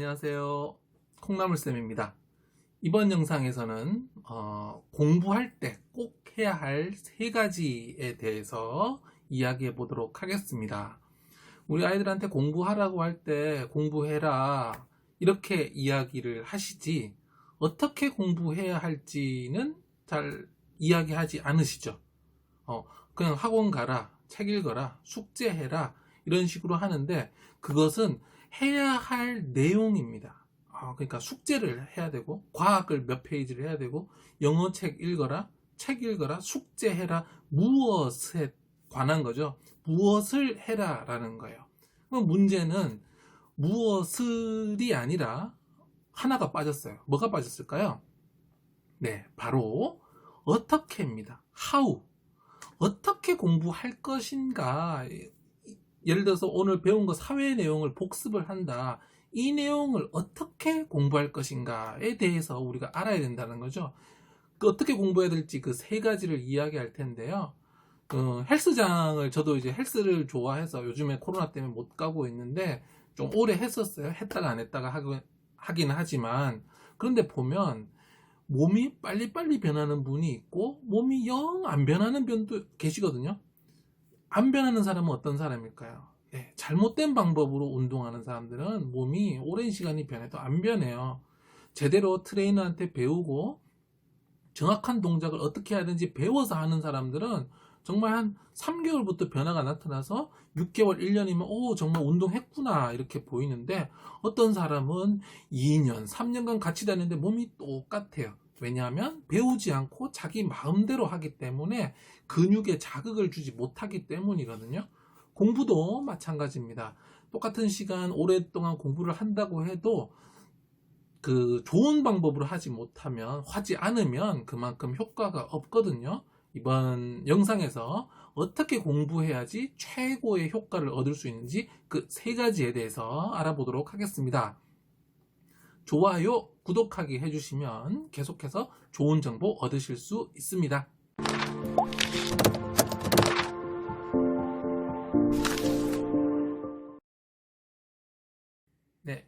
안녕하세요. 콩나물쌤입니다. 이번 영상에서는 어, 공부할 때 꼭 해야 할 세 가지에 대해서 이야기해 보도록 하겠습니다. 우리 아이들한테 공부하라고 할 때 공부해라 이렇게 이야기를 하시지 어떻게 공부해야 할지는 잘 이야기하지 않으시죠. 어, 그냥 학원 가라, 책 읽어라, 숙제해라 이런 식으로 하는데 그것은 해야 할 내용입니다. 아, 그러니까 숙제를 해야 되고 과학을 몇 페이지를 해야 되고 영어 책 읽어라, 책 읽어라, 숙제해라 무엇에 관한 거죠. 무엇을 해라라는 거예요. 그럼 문제는 무엇을이 아니라 하나가 빠졌어요. 뭐가 빠졌을까요? 네, 바로 어떻게입니다. how 어떻게 공부할 것인가 예를 들어서 오늘 배운 거 사회 내용을 복습을 한다. 이 내용을 어떻게 공부할 것인가에 대해서 우리가 알아야 된다는 거죠. 그 어떻게 공부해야 될지 그 세 가지를 이야기할 텐데요. 그 헬스장을 저도 이제 헬스를 좋아해서 요즘에 코로나 때문에 못 가고 있는데 좀 오래 했었어요. 했다가 안 했다가 하긴, 하긴 하지만 그런데 보면 몸이 빨리빨리 변하는 분이 있고 몸이 영 안 변하는 분도 계시거든요. 안 변하는 사람은 어떤 사람일까요? 예, 잘못된 방법으로 운동하는 사람들은 몸이 오랜 시간이 변해도 안 변해요. 제대로 트레이너한테 배우고 정확한 동작을 어떻게 되는지 배워서 하는 사람들은 정말 한 3개월부터 변화가 나타나서 6개월, 1년이면 오 정말 운동했구나 이렇게 보이는데 어떤 사람은 2년, 3년간 같이 다니는데 몸이 똑같아요. 왜냐하면 배우지 않고 자기 마음대로 하기 때문에 근육에 자극을 주지 못하기 때문이거든요. 공부도 마찬가지입니다. 똑같은 시간 오랫동안 공부를 한다고 해도 그 좋은 방법으로 하지 못하면 하지 않으면 그만큼 효과가 없거든요. 이번 영상에서 어떻게 공부해야지 최고의 효과를 얻을 수 있는지 그 세 가지에 대해서 알아보도록 하겠습니다. 좋아요, 구독하기 해주시면 계속해서 좋은 정보 얻으실 수 있습니다. 네.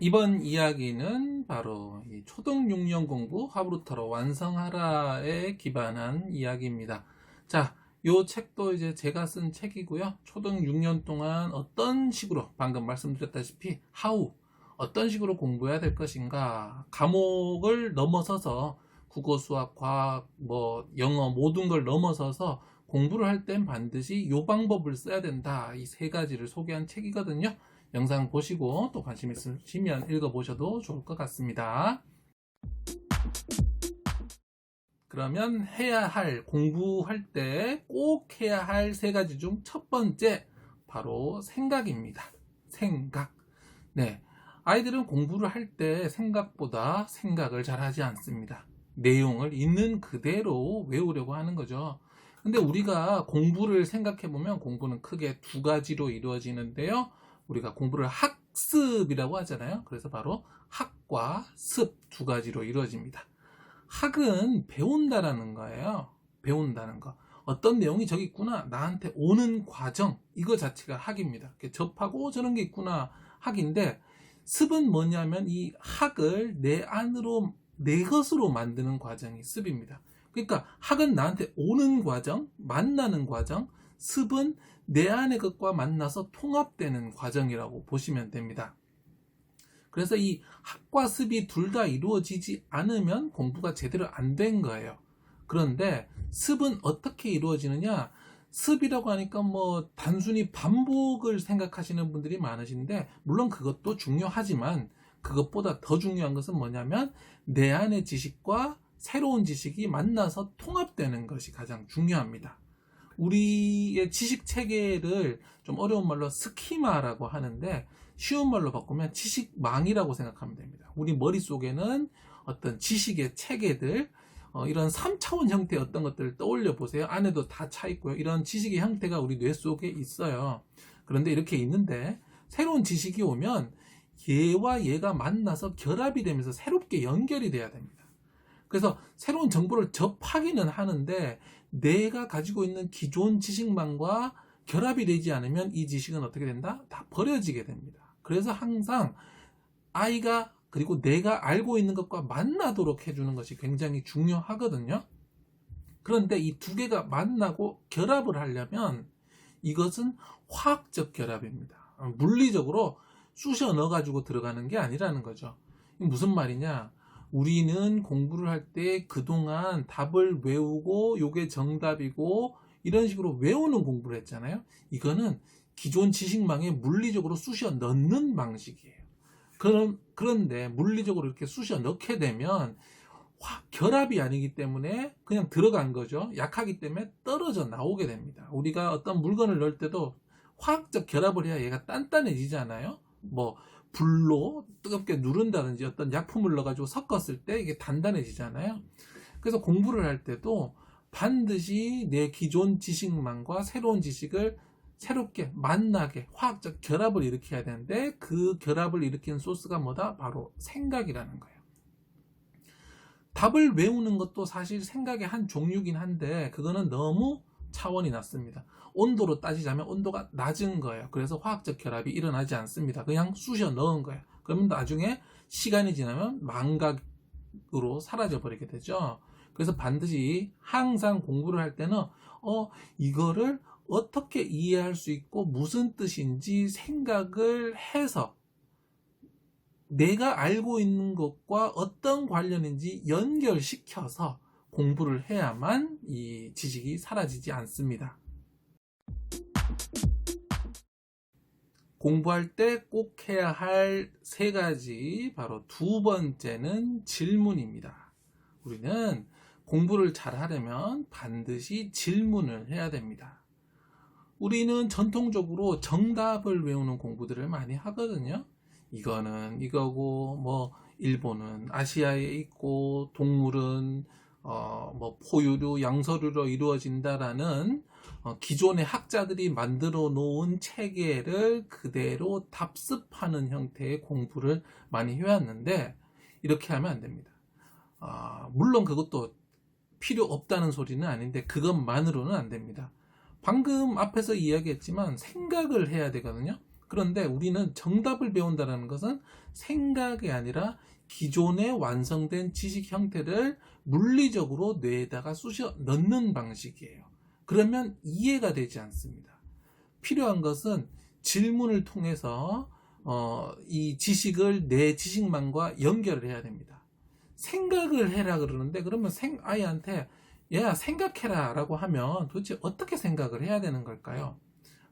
이번 이야기는 바로 이 초등 6년 공부 하브루터로 완성하라에 기반한 이야기입니다. 자, 요 책도 이제 제가 쓴 책이고요. 초등 6년 동안 어떤 식으로 방금 말씀드렸다시피 how 어떤 식으로 공부해야 될 것인가 과목을 넘어서서 국어, 수학, 과학, 뭐 영어 모든 걸 넘어서서 공부를 할 땐 반드시 요 방법을 써야 된다. 이 세 가지를 소개한 책이거든요. 영상 보시고 또 관심 있으시면 읽어보셔도 좋을 것 같습니다. 그러면 해야 할, 공부할 때 꼭 해야 할 세 가지 중 첫 번째, 바로 생각입니다. 생각. 네. 아이들은 공부를 할 때 생각보다 생각을 잘 하지 않습니다. 내용을 있는 그대로 외우려고 하는 거죠. 근데 우리가 공부를 생각해 보면 공부는 크게 두 가지로 이루어지는데요. 우리가 공부를 학습이라고 하잖아요. 그래서 바로 학과 습 두 가지로 이루어집니다. 학은 배운다라는 거예요. 배운다는 거. 어떤 내용이 저기 있구나. 나한테 오는 과정. 이거 자체가 학입니다. 접하고 저런 게 있구나. 학인데 습은 뭐냐면 이 학을 내 안으로 내 것으로 만드는 과정이 습입니다. 그러니까 학은 나한테 오는 과정, 만나는 과정, 습은 내 안의 것과 만나서 통합되는 과정이라고 보시면 됩니다. 그래서 이 학과 습이 둘 다 이루어지지 않으면 공부가 제대로 안 된 거예요. 그런데 습은 어떻게 이루어지느냐? 습이라고 하니까 뭐 단순히 반복을 생각하시는 분들이 많으신데 물론 그것도 중요하지만 그것보다 더 중요한 것은 뭐냐면 내 안의 지식과 새로운 지식이 만나서 통합되는 것이 가장 중요합니다. 우리의 지식 체계를 좀 어려운 말로 스키마라고 하는데 쉬운 말로 바꾸면 지식망이라고 생각하면 됩니다. 우리 머릿속에는 어떤 지식의 체계들, 어, 이런 3차원 형태의 어떤 것들을 떠올려 보세요. 안에도 다 차 있고요. 이런 지식의 형태가 우리 뇌 속에 있어요. 그런데 이렇게 있는데 새로운 지식이 오면 얘와 얘가 만나서 결합이 되면서 새롭게 연결이 돼야 됩니다. 그래서 새로운 정보를 접하기는 하는데 내가 가지고 있는 기존 지식만과 결합이 되지 않으면 이 지식은 어떻게 된다? 다 버려지게 됩니다. 그래서 항상 아이가 그리고 내가 알고 있는 것과 만나도록 해주는 것이 굉장히 중요하거든요. 그런데 이 두 개가 만나고 결합을 하려면 이것은 화학적 결합입니다. 물리적으로 쑤셔 넣어가지고 들어가는 게 아니라는 거죠. 무슨 말이냐? 우리는 공부를 할 때 그동안 답을 외우고 요게 정답이고 이런 식으로 외우는 공부를 했잖아요. 이거는 기존 지식망에 물리적으로 쑤셔 넣는 방식이에요. 그런, 그런데 물리적으로 이렇게 쑤셔 넣게 되면 화, 결합이 아니기 때문에 그냥 들어간 거죠. 약하기 때문에 떨어져 나오게 됩니다. 우리가 어떤 물건을 넣을 때도 화학적 결합을 해야 얘가 단단해지잖아요. 뭐 불로 뜨겁게 누른다든지 어떤 약품을 넣어가지고 섞었을 때 이게 단단해지잖아요. 그래서 공부를 할 때도 반드시 내 기존 지식만과 새로운 지식을 새롭게 만나게 화학적 결합을 일으켜야 되는데 그 결합을 일으키는 소스가 뭐다? 바로 생각이라는 거예요. 답을 외우는 것도 사실 생각의 한 종류긴 한데 그거는 너무 차원이 낮습니다. 온도로 따지자면 온도가 낮은 거예요. 그래서 화학적 결합이 일어나지 않습니다. 그냥 쑤셔 넣은 거예요. 그러면 나중에 시간이 지나면 망각으로 사라져 버리게 되죠. 그래서 반드시 항상 공부를 할 때는 어 이거를 어떻게 이해할 수 있고 무슨 뜻인지 생각을 해서 내가 알고 있는 것과 어떤 관련인지 연결시켜서 공부를 해야만 이 지식이 사라지지 않습니다. 공부할 때 꼭 해야 할 세 가지, 바로 두 번째는 질문입니다. 우리는 공부를 잘 하려면 반드시 질문을 해야 됩니다. 우리는 전통적으로 정답을 외우는 공부들을 많이 하거든요. 이거는 이거고, 뭐, 일본은 아시아에 있고, 동물은, 어, 뭐, 포유류, 양서류로 이루어진다라는 어, 기존의 학자들이 만들어 놓은 체계를 그대로 답습하는 형태의 공부를 많이 해왔는데, 이렇게 하면 안 됩니다. 아, 물론 그것도 필요 없다는 소리는 아닌데, 그것만으로는 안 됩니다. 방금 앞에서 이야기했지만 생각을 해야 되거든요. 그런데 우리는 정답을 배운다는 것은 생각이 아니라 기존에 완성된 지식 형태를 물리적으로 뇌에다가 쑤셔 넣는 방식이에요. 그러면 이해가 되지 않습니다. 필요한 것은 질문을 통해서 어, 이 지식을 내 지식만과 연결을 해야 됩니다. 생각을 해라 그러는데 그러면 생, 아이한테 야 생각해라 라고 하면 도대체 어떻게 생각을 해야 되는 걸까요?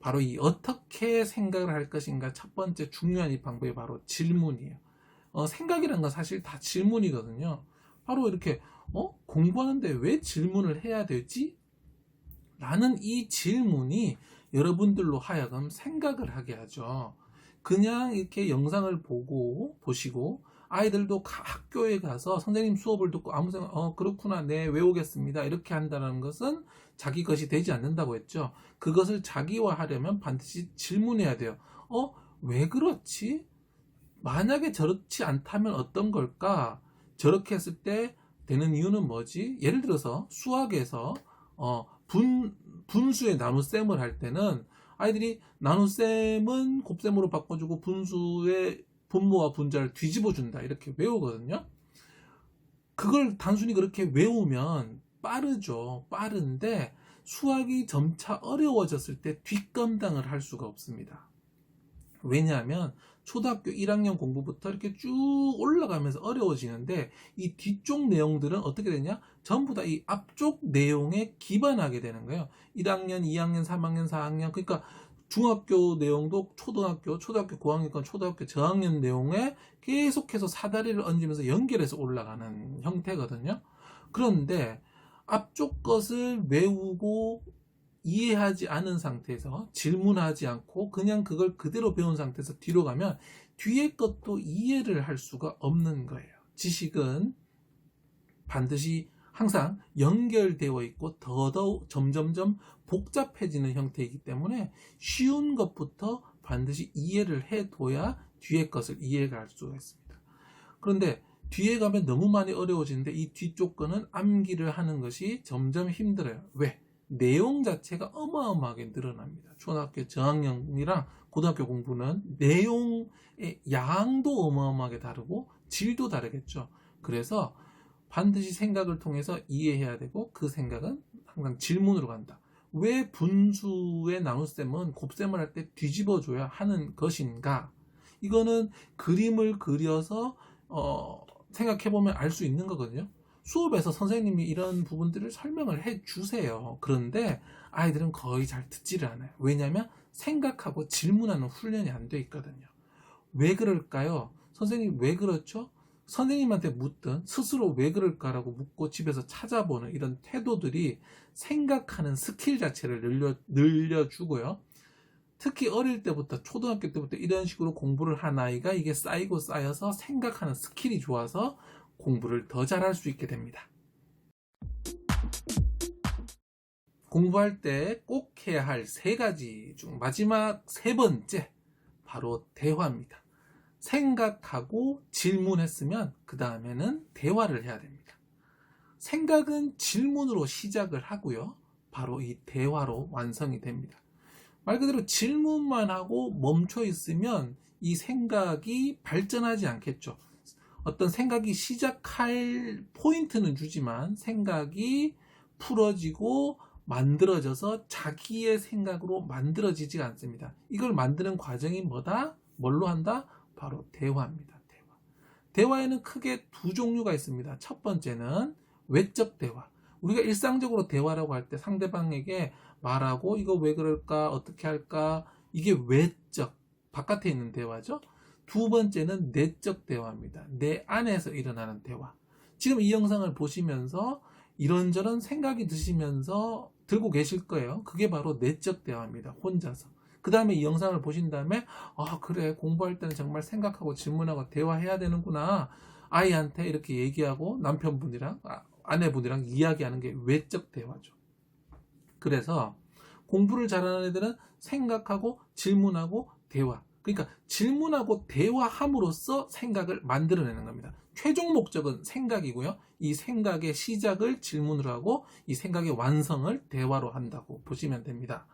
바로 이 어떻게 생각을 할 것인가 첫 번째 중요한 이 방법이 바로 질문이에요. 어, 생각이란 건 사실 다 질문이거든요. 바로 이렇게 어? 공부하는데 왜 질문을 해야 되지? 라는 이 질문이 여러분들로 하여금 생각을 하게 하죠. 그냥 이렇게 영상을 보고 보시고 아이들도 학교에 가서 선생님 수업을 듣고 아무 생각 어 그렇구나 네 외우겠습니다 이렇게 한다는 것은 자기 것이 되지 않는다고 했죠. 그것을 자기화하려면 반드시 질문해야 돼요. 어 왜 그렇지? 만약에 저렇지 않다면 어떤 걸까? 저렇게 했을 때 되는 이유는 뭐지? 예를 들어서 수학에서 어, 분, 분수의 나눗셈을 할 때는 아이들이 나눗셈은 곱셈으로 바꿔주고 분수의 분모와 분자를 뒤집어 준다 이렇게 외우거든요. 그걸 단순히 그렇게 외우면 빠르죠. 빠른데 수학이 점차 어려워졌을 때 뒷감당을 할 수가 없습니다. 왜냐하면 초등학교 1학년 공부부터 이렇게 쭉 올라가면서 어려워지는데 이 뒤쪽 내용들은 어떻게 되냐? 전부 다 이 앞쪽 내용에 기반하게 되는 거예요. 1학년, 2학년, 3학년, 4학년 그러니까 중학교 내용도 초등학교, 초등학교 고학년 건 초등학교 저학년 내용에 계속해서 사다리를 얹으면서 연결해서 올라가는 형태거든요. 그런데 앞쪽 것을 외우고 이해하지 않은 상태에서 질문하지 않고 그냥 그걸 그대로 배운 상태에서 뒤로 가면 뒤에 것도 이해를 할 수가 없는 거예요. 지식은 반드시 항상 연결되어 있고 더더욱 점점점 복잡해지는 형태이기 때문에 쉬운 것부터 반드시 이해를 해둬야 뒤에 것을 이해가 할 수가 있습니다. 그런데 뒤에 가면 너무 많이 어려워지는데 이 뒤쪽 거는 암기를 하는 것이 점점 힘들어요. 왜? 내용 자체가 어마어마하게 늘어납니다. 초등학교 저학년이랑 고등학교 공부는 내용의 양도 어마어마하게 다르고 질도 다르겠죠. 그래서 반드시 생각을 통해서 이해해야 되고 그 생각은 항상 질문으로 간다. 왜 분수의 나눗셈은 곱셈을 할 때 뒤집어줘야 하는 것인가? 이거는 그림을 그려서 어, 생각해보면 알 수 있는 거거든요. 수업에서 선생님이 이런 부분들을 설명을 해 주세요. 그런데 아이들은 거의 잘 듣지를 않아요. 왜냐하면 생각하고 질문하는 훈련이 안 돼 있거든요. 왜 그럴까요? 선생님 왜 그렇죠? 선생님한테 묻든 스스로 왜 그럴까라고 묻고 집에서 찾아보는 이런 태도들이 생각하는 스킬 자체를 늘려, 늘려주고요. 특히 어릴 때부터 초등학교 때부터 이런 식으로 공부를 한 아이가 이게 쌓이고 쌓여서 생각하는 스킬이 좋아서 공부를 더 잘할 수 있게 됩니다. 공부할 때 꼭 해야 할 세 가지 중 마지막 세 번째 바로 대화입니다. 생각하고 질문했으면 그 다음에는 대화를 해야 됩니다. 생각은 질문으로 시작을 하고요. 바로 이 대화로 완성이 됩니다. 말 그대로 질문만 하고 멈춰 있으면 이 생각이 발전하지 않겠죠. 어떤 생각이 시작할 포인트는 주지만 생각이 풀어지고 만들어져서 자기의 생각으로 만들어지지가 않습니다. 이걸 만드는 과정이 뭐다? 뭘로 한다? 바로 대화입니다. 대화. 대화에는 크게 두 종류가 있습니다. 첫 번째는 외적 대화. 우리가 일상적으로 대화라고 할 때 상대방에게 말하고 이거 왜 그럴까? 어떻게 할까? 이게 외적, 바깥에 있는 대화죠. 두 번째는 내적 대화입니다. 내 안에서 일어나는 대화. 지금 이 영상을 보시면서 이런저런 생각이 드시면서 들고 계실 거예요. 그게 바로 내적 대화입니다. 혼자서. 그 다음에 이 영상을 보신 다음에, 아, 그래. 공부할 때는 정말 생각하고 질문하고 대화해야 되는구나. 아이한테 이렇게 얘기하고 남편분이랑, 아, 아내분이랑 이야기하는 게 외적 대화죠. 그래서 공부를 잘하는 애들은 생각하고 질문하고 대화. 그러니까 질문하고 대화함으로써 생각을 만들어내는 겁니다. 최종 목적은 생각이고요. 이 생각의 시작을 질문으로 하고 이 생각의 완성을 대화로 한다고 보시면 됩니다.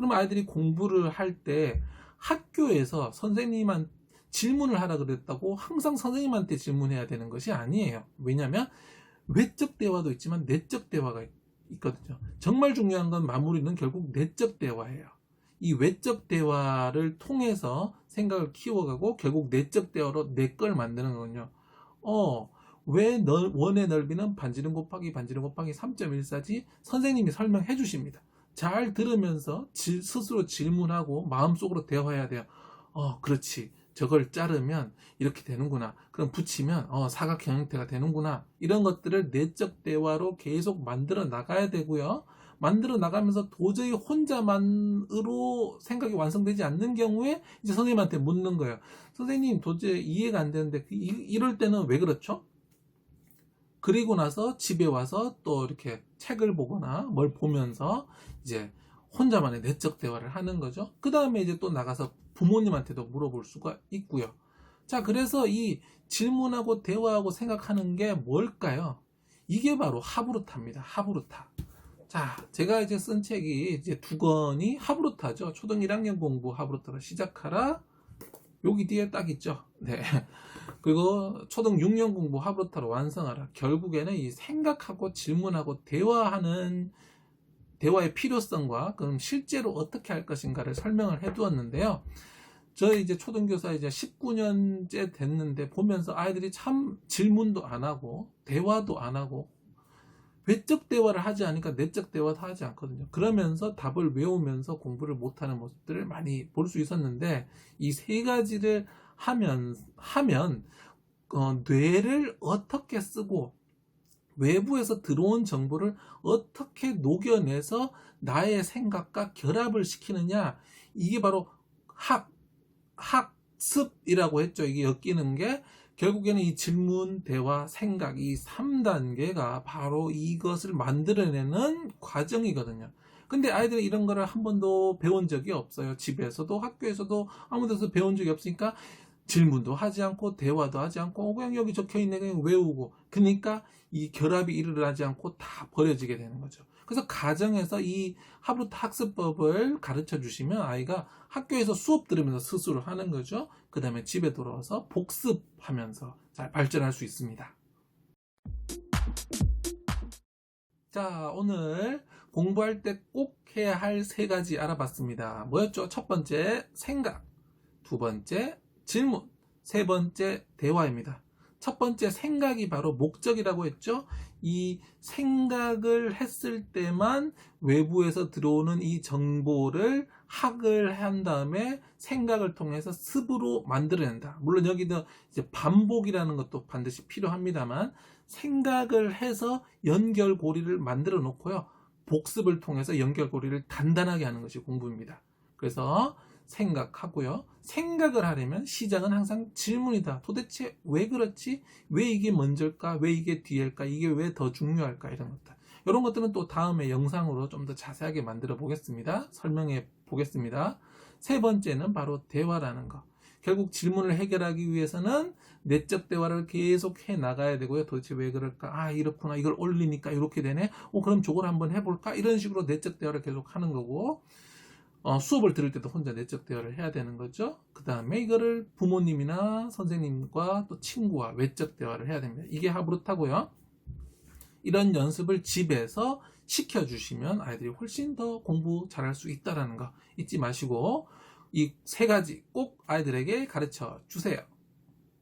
그럼 아이들이 공부를 할 때 학교에서 선생님한 질문을 하라 그랬다고 항상 선생님한테 질문해야 되는 것이 아니에요. 왜냐하면 외적 대화도 있지만 내적 대화가 있거든요. 정말 중요한 건 마무리는 결국 내적 대화예요. 이 외적 대화를 통해서 생각을 키워가고 결국 내적 대화로 내 걸 만드는 거군요. 어, 왜 넓, 원의 넓이는 반지름 곱하기 반지름 곱하기 3.14지? 선생님이 설명해 주십니다. 잘 들으면서 지, 스스로 질문하고 마음속으로 대화해야 돼요. 어, 그렇지. 저걸 자르면 이렇게 되는구나. 그럼 붙이면 어, 사각형 형태가 되는구나. 이런 것들을 내적 대화로 계속 만들어 나가야 되고요. 만들어 나가면서 도저히 혼자만으로 생각이 완성되지 않는 경우에 이제 선생님한테 묻는 거예요. 선생님 도저히 이해가 안 되는데 이, 이럴 때는 왜 그렇죠? 그리고 나서 집에 와서 또 이렇게 책을 보거나 뭘 보면서 이제 혼자만의 내적 대화를 하는 거죠. 그 다음에 이제 또 나가서 부모님한테도 물어볼 수가 있고요. 자, 그래서 이 질문하고 대화하고 생각하는 게 뭘까요? 이게 바로 하브루타입니다. 하브루타. 자, 제가 이제 쓴 책이 이제 두 권이 하브루타죠. 초등 1학년 공부 하브루타로 시작하라. 여기 뒤에 딱 있죠. 네. 그리고 초등 6년 공부 하브루타로 완성하라. 결국에는 이 생각하고 질문하고 대화하는 대화의 필요성과 그럼 실제로 어떻게 할 것인가를 설명을 해 두었는데요. 저희 이제 초등교사 이제 19년째 됐는데 보면서 아이들이 참 질문도 안 하고 대화도 안 하고 외적 대화를 하지 않으니까 내적 대화도 하지 않거든요. 그러면서 답을 외우면서 공부를 못하는 모습들을 많이 볼 수 있었는데 이 세 가지를 하면 하면 어, 뇌를 어떻게 쓰고 외부에서 들어온 정보를 어떻게 녹여내서 나의 생각과 결합을 시키느냐 이게 바로 학 학습이라고 했죠. 이게 엮이는 게 결국에는 이 질문, 대화, 생각 이 3단계가 바로 이것을 만들어내는 과정이거든요. 근데 아이들이 이런 거를 한 번도 배운 적이 없어요. 집에서도 학교에서도 아무 데서 배운 적이 없으니까 질문도 하지 않고 대화도 하지 않고 그냥 여기 적혀 있는 그냥 외우고 그러니까 이 결합이 일어나지 않고 다 버려지게 되는 거죠. 그래서 가정에서 이 하브루트 학습법을 가르쳐 주시면 아이가 학교에서 수업 들으면서 스스로 하는 거죠. 그 다음에 집에 돌아와서 복습하면서 잘 발전할 수 있습니다. 자, 오늘 공부할 때 꼭 해야 할 세 가지 알아봤습니다. 뭐였죠? 첫 번째, 생각. 두 번째, 질문. 세 번째, 대화입니다. 첫 번째, 생각이 바로 목적이라고 했죠? 이 생각을 했을 때만 외부에서 들어오는 이 정보를 학을 한 다음에 생각을 통해서 습으로 만들어낸다. 물론 여기도 이제 반복이라는 것도 반드시 필요합니다만 생각을 해서 연결고리를 만들어 놓고요. 복습을 통해서 연결고리를 단단하게 하는 것이 공부입니다. 그래서 생각하고요. 생각을 하려면 시작은 항상 질문이다. 도대체 왜 그렇지? 왜 이게 먼저일까? 왜 이게 뒤일까? 이게 왜 더 중요할까? 이런 것들. 이런 것들은 또 다음에 영상으로 좀 더 자세하게 만들어 보겠습니다. 설명해 보겠습니다. 세 번째는 바로 대화라는 거. 결국 질문을 해결하기 위해서는 내적 대화를 계속 해 나가야 되고요. 도대체 왜 그럴까? 아, 이렇구나. 이걸 올리니까 이렇게 되네. 어, 그럼 저걸 한번 해볼까? 이런 식으로 내적 대화를 계속 하는 거고, 어, 수업을 들을 때도 혼자 내적 대화를 해야 되는 거죠. 그 다음에 이거를 부모님이나 선생님과 또 친구와 외적 대화를 해야 됩니다. 이게 하브루타고요. 이런 연습을 집에서 시켜주시면 아이들이 훨씬 더 공부 잘할 수 있다라는 거 잊지 마시고 이 세 가지 꼭 아이들에게 가르쳐 주세요.